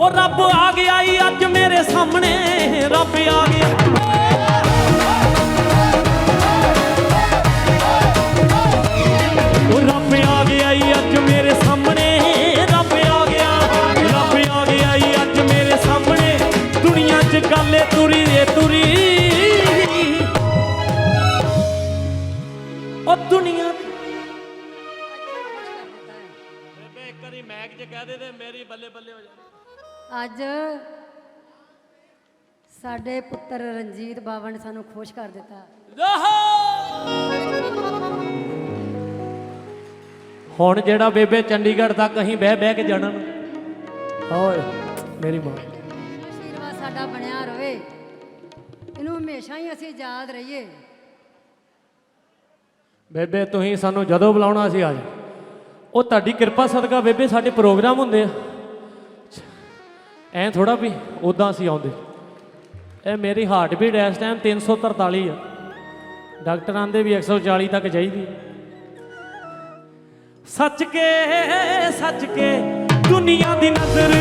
ਉਹ ਰੱਬ ਆ ਗਿਆ ਈ ਅੱਜ ਮੇਰੇ ਸਾਹਮਣੇ, ਰੱਬ ਆ ਗਿਆ। ਰੱਬ ਆ ਗਿਆ ਈ ਅੱਜ ਮੇਰੇ ਸਾਹਮਣੇ, ਰੱਬ ਆ ਗਿਆ। ਰੱਬ ਆ ਗਿਆ ਅੱਜ ਮੇਰੇ ਸਾਹਮਣੇ, ਦੁਨੀਆ 'ਚ ਗੱਲੇ ਤੁਰੀ ਏ ਤੁਰੀ। ਉਹ ਦੁਨੀਆ 'ਚ ਬੇਬੇ, ਇੱਕ ਵਾਰੀ ਮੈਕ 'ਚ ਕਹਿ ਦੇ ਤੇ ਮੇਰੀ ਬੱਲੇ ਬੱਲੇ ਹੋ ਜਾਣੀ। ਅੱਜ ਸਾਡੇ ਪੁੱਤਰ ਰਣਜੀਤ ਬਾਵਾ ਨੇ ਸਾਨੂੰ ਖੁਸ਼ ਕਰ ਦਿੱਤਾ। ਹੁਣ ਜਿਹੜਾ ਬੇਬੇ ਚੰਡੀਗੜ੍ਹ ਤੱਕ ਅਸੀਂ ਬਹਿ ਬਹਿ ਕੇ ਜਾਣਾ ਨਾ। ਓਏ ਮੇਰੀ ਮਾਂ। ਆਸ਼ੀਰਵਾਦ ਸਾਡਾ ਬਣਿਆ ਰਵੇ। ਇਹਨੂੰ ਹਮੇਸ਼ਾ ਹੀ ਅਸੀਂ ਯਾਦ ਰਹੀਏ। ਬੇਬੇ ਤੁਸੀਂ ਸਾਨੂੰ ਜਦੋਂ ਬੁਲਾਉਣਾ ਸੀ ਆ ਜਾ ਉਹ ਤੁਹਾਡੀ ਕਿਰਪਾ ਸਦਕਾ ਬੇਬੇ ਸਾਡੇ ਪ੍ਰੋਗਰਾਮ ਹੁੰਦੇ ਆ। ਐ ਥੋੜਾ ਵੀ ਉਦਾਂ ਅਸੀਂ ਆਉਂਦੇ। ਇਹ ਮੇਰੀ ਹਾਰਟ ਬੀਟ ਇਸ ਟਾਈਮ 343 ਆ। ਡਾਕਟਰਾਂ ਦੇ ਵੀ 140 ਤੱਕ ਚਾਹੀਦੀ ਸੱਚ ਕੇ ਸੱਚ ਕੇ, ਦੁਨੀਆ ਦੀ ਨਜ਼ਰ